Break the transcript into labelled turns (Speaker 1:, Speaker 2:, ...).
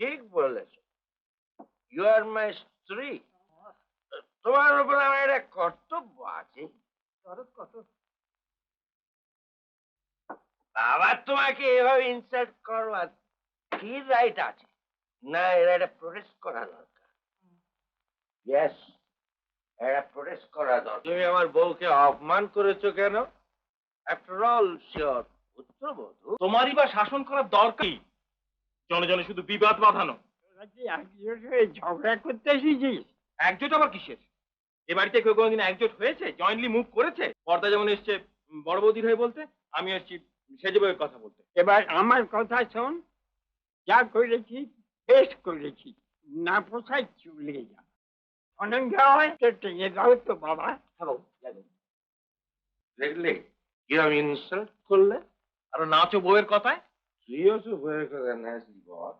Speaker 1: ঠিক বলেছ। ইউ আর মাই স্ত্রী। তোমার উপর আমার একটা কর্তব্য আছে। বাবা তোমাকে এভাবে ইনসাল্ট করবার কি রাইট আছে? না এরা এটা প্রোটেস্ট করা দরকার। ইয়েস এটা প্রোটেস্ট করা দরকার। তুমি আমার বউকে অপমান করেছ কেন? আফটার অল শিওর পুত্রবধূ
Speaker 2: তোমারই বা শাসন করার দরকার কি? জনে জনে শুধু বিবাদ বাঁধানো।
Speaker 3: একজোট হয়ে ঝগড়া করতে এসেছিস?
Speaker 2: একজোট আবার কিসের? এ বাড়িতে কেউ কোনোদিন একজোট হয়েছে? জয়েন্টলি মুভ করেছে? পর্দা যেমন এসছে বড় বৌদির হয়ে বলতে আমি এসছি সেজে বউয়ের কথা বলতে।
Speaker 3: এবার আমার কথা শোন যা করেছি বেশ করেছি। না পোষায় চলে যা। অনেক যাওয়া হয় তো টেনে দাও তো বাবা।
Speaker 1: দেখলে কিরম ইনসাল্ট করলে?
Speaker 2: আর নাচো বউয়ের কথায়?
Speaker 1: তুইও তো হয়ে কথা নাচলি বল